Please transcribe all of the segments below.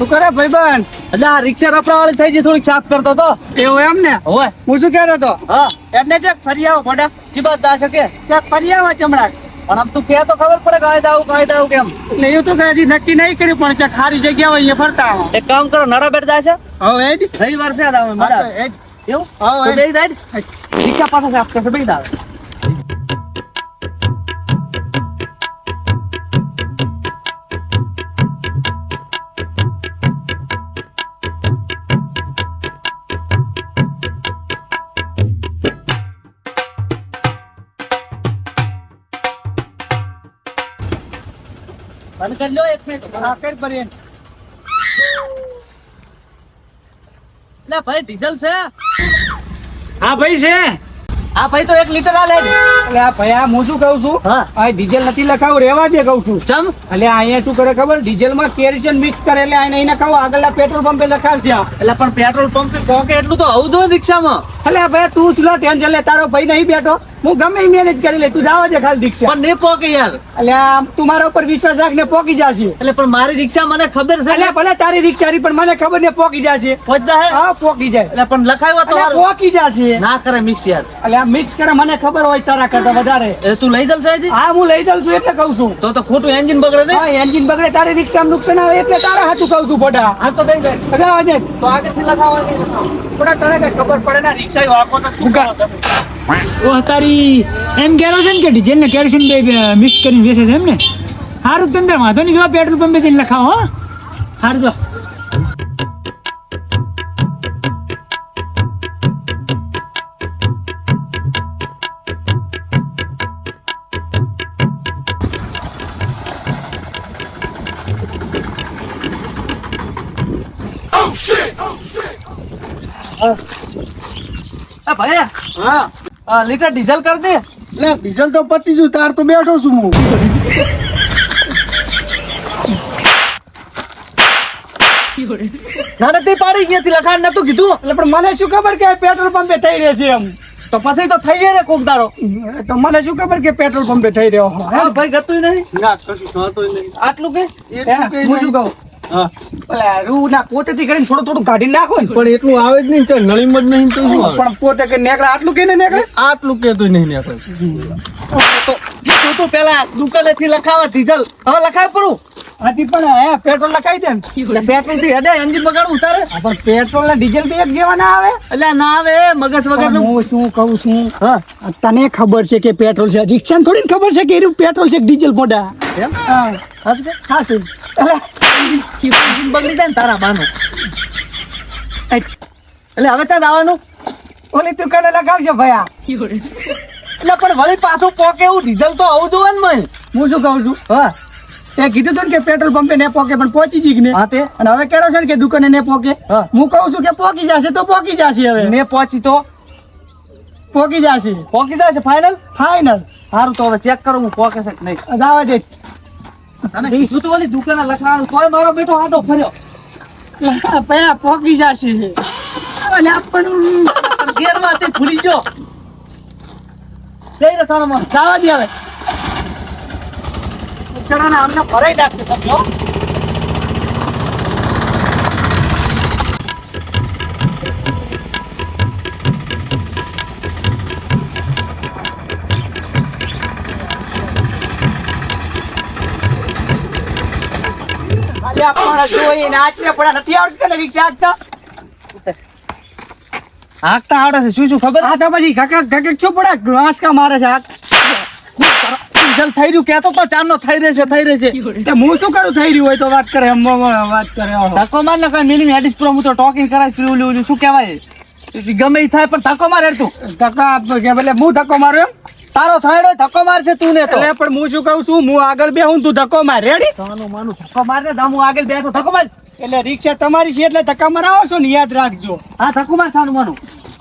શું કરે ભાઈબંધ? એટલે આ રિક્ષા રપડાવાળી થઈ ગઈ થોડીક સાફ કરતો તો. એવું એમ ને? હોય હું શું કહેતો હતો હા એટલે ચેક ફરી આવો મોટા જી બાત દા શકે ચેક ફરી આવો ચમડાક પણ આમ તું કે તો ખબર પડે કાયદા આવું કાયદા આવું કેમ. એટલે એવું તો કઈ હજી નક્કી નહીં કર્યું પણ ચેક ખારી જગ્યા હોય અહીંયા ફરતા આવો. એક કામ કરો નડા બેઠ જાય છે હવે એ જ. રવિવાર છે આવે મારા. જ. એવું? હા, તો એ. જાય રિક્ષા પાસે સાફ કરશે બેસી આવે. બંધ કરી લો એક મિનિટ હા કર એટલે ભાઈ ડીઝલ છે? હા ભાઈ છે. આ ભાઈ તો એક લીટર આ લે. એટલે આ ભાઈ આ હું શું કહું છું? હા. આ ડીઝલ નથી લખાવું રેવા દે કહું છું. ચમ? એટલે અહીંયા શું કરે ખબર? ડીઝલમાં કેરોસીન મિક્સ કરે એટલે આને એને કહું આગળના પેટ્રોલ પંપે લખાવશે એટલે પણ પેટ્રોલ પંપ પોકે એટલું તો આવું જો રિક્ષામાં. એટલે ભાઈ તું ચલો ટેન્શન લે તારો ભાઈ નહીં બેઠો. હું ગમે મેનેજ કરી લે તું જાવા દે ખાલી દીક્ષા. પણ ને પોકે યાર. એટલે આમ તું મારા ઉપર વિશ્વાસ રાખને પોકી જાશે. એટલે પણ મારી રિક્ષા મને ખબર છે એટલે ભલે તારી દીક્ષા રી પણ મને ખબર ને પોકી જાશે. પહોંચતા હે? હા પોકી જાય. એટલે પણ લખાયો તો પોકી જાશે. ના કરે મિક્સ યાર. એટલે આ મિક્સ કરે મને ખબર હોય તારા કરતા વધારે. એ તું લઈ જલ સાહેબ હા હું લઈ જલ છું એટલે કહું છું. તો તો ખોટું એન્જિન બગડે ને? હા એન્જિન બગડે તારી રિક્ષામાં નુકસાન આવે એટલે તારા હાથું કહું છું બોડા હા તો કઈ જાય. અરે આજે તો આગળથી લખાવવાની થોડા તને કઈ ખબર પડે ના? રિક્ષા વાકો તો શું કરો તમે? ઓ તારી એમ કેરોસીન કે ડીઝલ ને કેરોસીન બે મિક્સ કરીને વેચે છે એમ ને? સારું તમને વાંધો નહીં જો પેટ્રોલ પંપે જઈને લખાવો હો. સારું જો. એ ભાઈ. હા. લીટર ડીઝલ કરી દે. લે ડીઝલ તો પતી ગયું તાર તો બેઠો છું હું. ના પાડી ગયા થી લખાણ નતું કીધું. એટલે પણ મને શું ખબર કે પેટ્રોલ પંપે થઈ રહેશે એમ? તો પછી તો થઈ જાય ને કોક દાડો. તો મને શું ખબર કે પેટ્રોલ પંપે થઈ રહ્યો હા ભાઈ ગતું નહીં. ના કશું થતું નહીં. આટલું કે? હું શું કહું? પેલા રૂ ના પોતેથી કરીને થોડું થોડું કાઢી નાખો ને. પણ એટલું આવે જ નહીં ચાલ નળીમ જ નહીં તો શું પણ પોતે કે નેકળે આટલું કે નેકળે? આટલું કેતું નહીં ને આપણે તો પેલા દુકાને થી લખાવા ડીઝલ. હવે લખાય પડું? આથી પણ હે પેટ્રોલ લખાવી દે ને. પેટ્રોલથી એન્જિન બગાડવું ઉતારે પણ પેટ્રોલ ને ડીઝલ બે એક જેવા ના આવે? એટલે ના આવે મગજ વગર હું શું કહું છું? હા. તને ખબર છે કે પેટ્રોલ છે? રિક્ષા થોડી ને ખબર છે કે એનું પેટ્રોલ છે ડીઝલ મોડા એમ? હા. કે? હા શું? એટલે બગડી જાય ને તારા માનું એટલે હવે ત્યાં આવવાનું ઓલી દુકાને લગાવશે ભયા એટલે પણ વળી પાછું પોકે એવું ડીઝલ તો આવું જોવે ને હું શું કહું છું હા તે કીધું તું કે પેટ્રોલ પંપે ને પોકે પણ પહોંચી જી ને હા તે અને હવે કેરોસીન કે દુકાને ને પોકે હું કહું છું કે પોકી જશે. તો પોકી જશે હવે ને પહોંચી તો પોકી જશે પોકી છે ફાઇનલ ફાઇનલ સારું તો હવે ચેક કરું હું પોકે છે કે નહીં? દાવા દે. અને કીધું તો ઓલી દુકાને લખવાનું તોય મારો બેટો આટો ફર્યો. પયા પોકી જશે. અને પણ ગેરમાં તે ભૂલી ગયો. જઈ રસાણામાં દાવા દે હવે. ઉત્તરાયણ આમને ભરાઈ નાખશે સમજો. અલ્યા પણ જોઈ નાચને પણ નથી આવડતું ને રિક્ષા હાંકતા? હાંકતા આવડે છે. શું શું ખબર? આ તો પછી ઘકક ઘકક શું પડે? વાંસકા મારે છે આ જલ થઈ રહ્યું કેતો તો ચાર નો થઈ રહેશે થઈ રહેશે તે હું શું કરું? થઈ રહ્યું હોય તો વાત કરે એમ વાત કરે. ધક્કો માર ને કઈ મિલિંગ હેડિસ પ્રો હું તો ટોકિંગ કરાય પેલું ઓલું શું કહેવાય? ગમે એ થાય પણ ધક્કો મારે તું ધક્કા કે ભલે હું ધક્કો મારું એમ? તારો સાયડો ધક્કો મારશે તું ને તો. એટલે પણ હું શું કહું છું હું આગળ બે હું તું ધક્કો માર. રેડી સાનું માનું ધક્કો માર ને હું આગળ બેઠો ધક્કો માર. એટલે રિક્ષા તમારી છે એટલે ધક્કા મરાવો છો ને યાદ રાખજો. હા ધક્કો માર સાનું માનું.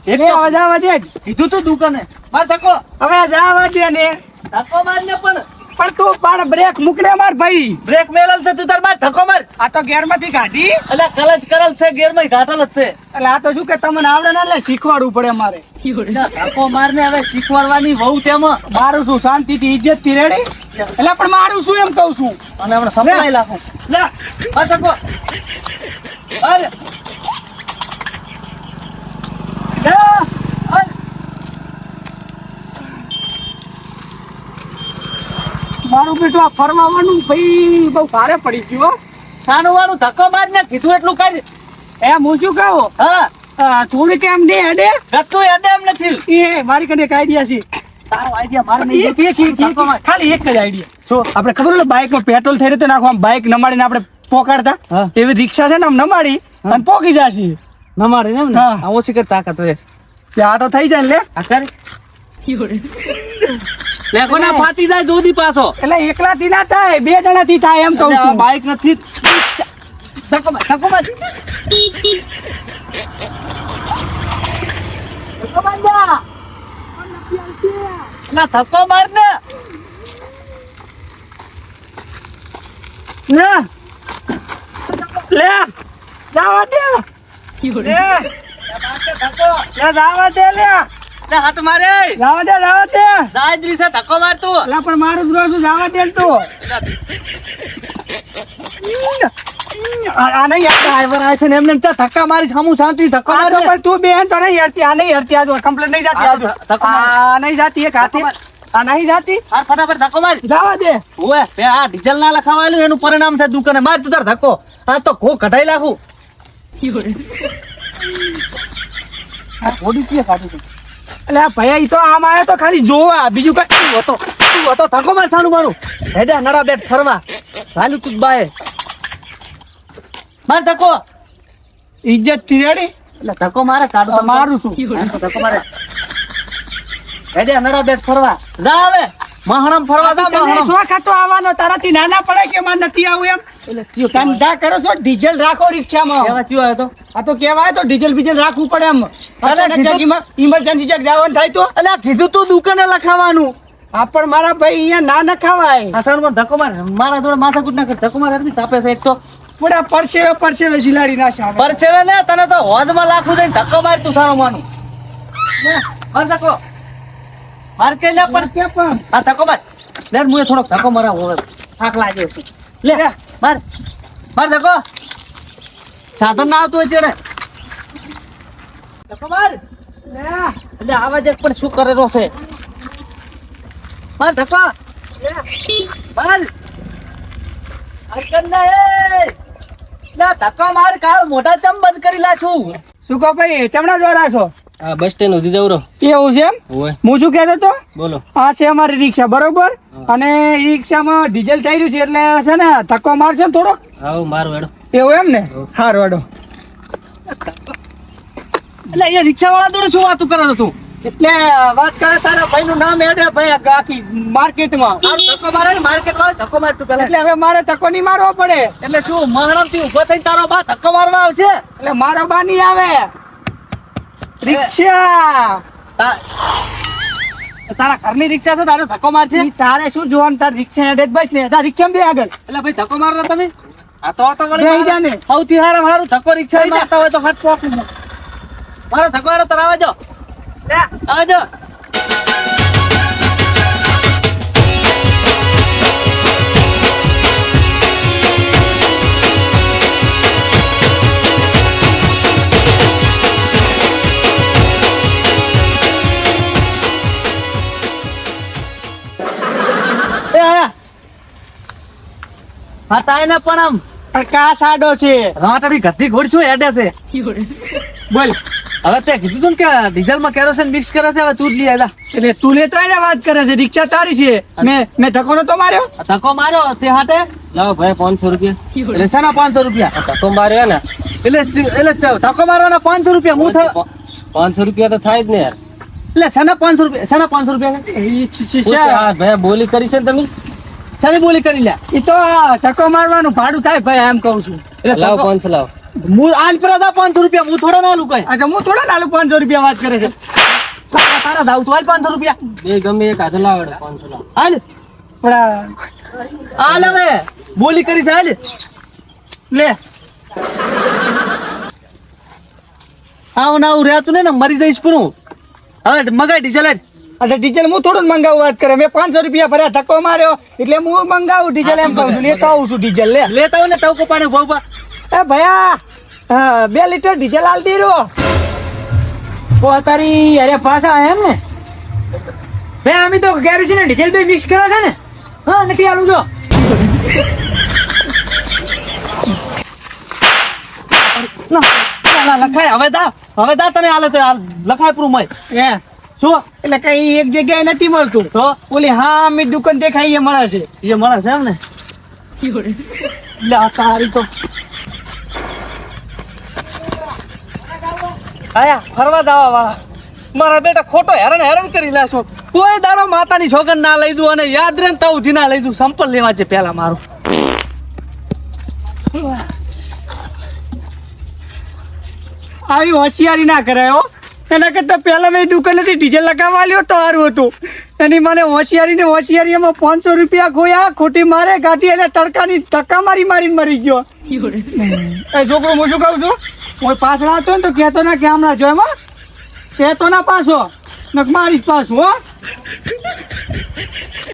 એટલે આવા જવા દે. કીધું તું દુકાને. માર ધક્કો. હવે જવા દે ને. ધક્કો માર ને પણ પણ તું પણ બ્રેક મૂકને માર ભાઈ. બ્રેક મેલલ છે તું તાર માર ધક્કો માર. આ તો ગેરમાંથી કાઢી. એટલે કલચ કરલ છે ગેરમાં ઘાટલ જ છે. એટલે આ તો શું કે તમને આવડે ને એટલે શીખવાડવું પડે મારે. ધક્કો માર ને હવે શીખવાડવાની વહુ તેમ. મારું શું શાંતિથી ઇજ્જતથી રેડી એટલે પણ મારું શું એમ કહું છું? અને આપણે સંભળાઈ લાખો. લા આ ધક્કો. અરે લે અરે મારું બેટું આ ફરવાનું ભાઈ બહુ ભારે પડી ગયું સાનું વાળું ધક્કો બાદ ને કીધું એટલું કરી. એમ હું શું કહું? હા. આ થોડીક એમ દે હેડે. ગતું યાદ એમ નથી. એ મારી કને એક આઈડિયા છે. તારો આઈડિયા મારે નહીં. ખાલી એક જ આઈડિયા જો આપણે ખબર એટલે બાઇકમાં પેટ્રોલ થઈ રહ્યું તો નાખો આમ બાઇક નમાડીને આપણે પોકાડતા? એવી રિક્ષા છે ને આમ નમાડી અને પોકી જશે. નમાડે ને એમ ને. આ ઓછી કર તાકાત હોય ત્યાં તો થઈ જાય લે. આ કર. લે ફાટી જાય જોદી પાછો. એટલે એકલાથી ના થાય બે જણાથી થાય એમ કહું છું. બાઈક નથી. ના ધક્કો માર ને. લે જાવા દે. લે જાવા દે લે. હાથ મારે. જાવા દે જાવા દે. દાદરી છે ધક્કો માર તું એટલે પણ મારું ગ્રો છું જાવા દે તું. આ નહીં યાર ડ્રાઈવર આવે છે ને એમને ચા ધક્કા મારી સામું શાંતિ ધક્કો આ માર તો ને. પણ તું બેન તો નહીં હરતી આ નહીં હરતી આ કમ્પ્લેટ નહીં જાતી આ આ જો. તો ધક્કો માર. આ નહીં જાતી એક હાથે. આ નહીં જાતી? હાર ફટાફટ ધક્કો માર. જાવા દે. ઓએ બે આ ડીઝલ ના લખાવાયેલું એનું પરિણામ છે દુકાને. માર તું તાર ધક્કો. આ તો ખો કઢાઈ લાખું આ કાઢી તું એટલે આ ભૈયા ઈ તો આમ આવ્યો તો ખાલી જોવા. બીજું કઈ તું હતો? તું હતો? ધક્કો માર સાનું મારું. હેડે નડા બેટ ફરવા. હાલું તું બાય. માર ધક્કો. ઇજ્જતથી રેડી? એટલે ધક્કો મારે કાઢો મારું શું? ધક્કો મારે. હેડે નડા બેટ ફરવા. જા હવે. મહાણમ ફરવા જા મહાણમ. શોખ હતો આવવાનો. તારાથી નાના પડે કે માં નથી આવું એમ? ધંધા કરો છો ડીઝલ રાખો રિક્ષામાં. કેવા થયો આવ્યો તો? આ તો કેવાય તો ડીઝલ બીજલ રાખવું પડે એમ. ઇમરજન્સી ચેક જવાનું થાય તો? એટલે કીધું તું દુકાને લખાવાનું. આ પણ મારા ભાઈ અહીંયા ના નખાવાય. આ પણ ધક્કો માર. મારા જોડે માથા કૂટ નાખે. ધક્કો માર તાપે છે એક તો. પૂરા પરસેવે પરસેવે જીલાડી ના સામે પરસેવે ને તને તો હોજમાં લાખું જઈને ધક્કો માર તું સારો માનું. માર ધક્કો. માર કે લે પણ કે પણ. આ ધક્કો માર. લે હું થોડોક ધક્કો મારા હવે. થાક લાગ્યો છે. લે. માર માર ધક્કો. સાધન ના આવતું હોય ધક્કો માર. એટલે આવાજ એક પણ શું કરેલો છે? માર ધક્કો. માર. ના કર મારે, કાલ મોટા ચમ બંધ કરી લા છું શું કહો ભાઈ ચમડા જોરા છો? આ બસ સ્ટેન્ડ સુધી જવરો એવું છે એમ? હું શું કહેતો તો બોલો. આ છે અમારી રિક્ષા બરોબર? અને રિક્ષામાં ડીઝલ થઈ રહ્યું છે એટલે છે ને ધક્કો મારશે ને થોડોક? આવો મારું હેડો એવું એમ ને? હાર વાડો. એટલે એ રિક્ષા વાળા જોડે શું વાતું કરે તું એટલે વાત કરે તારા ભાઈનું નામ એડે ભાઈ આખી માર્કેટમાં. તારું ધક્કો મારે ને માર્કેટ વાળો ધક્કો મારતું પેલા એટલે હવે મારે ધક્કો નહીં મારવો પડે. એટલે શું મહારામથી ઊભો થઈને તારો બા ધક્કો મારવા આવશે? એટલે મારો બા નહીં આવે. રિક્ષા! તારા ઘરની રિક્ષા છે તારે ધક્કો મારશે? તારે શું જોવાનું? તાર રિક્ષા હેડે બસ ને તાર રિક્ષા બે આગળ. એટલે ભાઈ ધક્કો મારો તમે? આ તો તો વળી જઈ મારે- જા ને. સૌથી હારા હારું ધક્કો રિક્ષા. મારતા હોય તો હાથ પોકું મારો ધક્કો તરાવા જો. આવજો હા એને પણ આમ. પ્રકાશ આડો છે? રાટડી ગધી ઘોડી છું એડે છે? બોલ. હવે તે કીધું તું કે કે ડીઝલમાં કેરોસીન મિક્સ કરે છે હવે તું જ લઈ આવ્યા એટલે તું લેતો એને વાત કરે છે રિક્ષા તારી છે. મેં મેં ધક્કો નતો માર્યો? ધક્કો માર્યો તે હાથે? લાવો ભાઈ પાંચસો રૂપિયા. એટલે શેના પાંચસો રૂપિયા? ધક્કો માર્યો ને એટલે એટલે ધક્કો મારવાના પાંચસો રૂપિયા હું થોડા પાંચસો રૂપિયા તો થાય જ ને યાર. એટલે શેના પાંચસો રૂપિયા શેના પાંચસો રૂપિયા છે? ઈ છી છી શું છે? છે. આ ભાઈ બોલી કરી છે ને તમે? શેની બોલી કરી લે એ તો આ ધક્કો મારવાનું ભાડું થાય ભાઈ એમ કહું છું. એટલે લાવ પાંચ લાવ લાવો. હું આજ પર હતા પાંચસો રૂપિયા હું થોડા ના લઉં આ તો હું થોડા નાલું પાંચસો રૂપિયા વાત કરે છે. તારા દાવ તો હાલ પાંચસો રૂપિયા. બે ગમે એક હાથ લાવો પાંચસો લાવો. હાલ. પણ આ હાલ હવે. બોલી કરી છે હાલ. લે. આવું ના આવું રહેતું નહીં ને મરી જઈશ પૂરું હવે મગાઈ ડીઝલ એટલે ડીઝલ હું થોડું મંગાવું વાત કરે. મેં પાંચસો રૂપિયા ભર્યા ધક્કો માર્યો. એટલે હું મંગાવું ડીઝલ એમ કહું છું. લેતો આવું છું ડીઝલ લે. લેતા ને ટવકો પાણી ભાવ એ ભયા બે લીટર ડીઝલ હાલ દીરો. ઓ તારી અરે પાછા એમ ને? બે અમે તો કેરોસીન ને ડીઝલ બે મિક્સ કરો છે ને. હા નથી આલું જો. લખાય. હવે દા હવે દા તને આલે તો લખાય પૂરું મય. એ. શું? એટલે કઈ એક જગ્યાએ નથી મળતું. તો? ઓલી હા અમે દુકાન દેખાય એ મળે છે. એ મળે છે એમ ને? તારી તો. આયા ફરવા જવા વાળા. મારા બેટા ખોટો હેરાન હેરાન કરી લેશો કોઈ દાડો માતાની સોગન ના લઈ દઉં અને યાદ રે ને તવથી ના લઈ દઉં સંપલ લેવા છે પેલા મારું. આવી હોશિયારી ના કરાય હો. એના કરતાં પહેલા મેં દુકાનેથી ડીઝલ લગાવવા લ્યો તો સારું હતું. એની મને હોશિયારી ને હોશિયારી એમાં પાંચસો રૂપિયા ખોયા ખોટી મારે ગાધી અને તડકાની ટકા મારી મારીને મરી ગયો. એ છોકરો હું શું કહું છું? હું પાછળ આવતો ને તો કહેતો ના કે હમણાં જો એમાં કહેતો ના પાછો. નક મારીશ પાછું હો.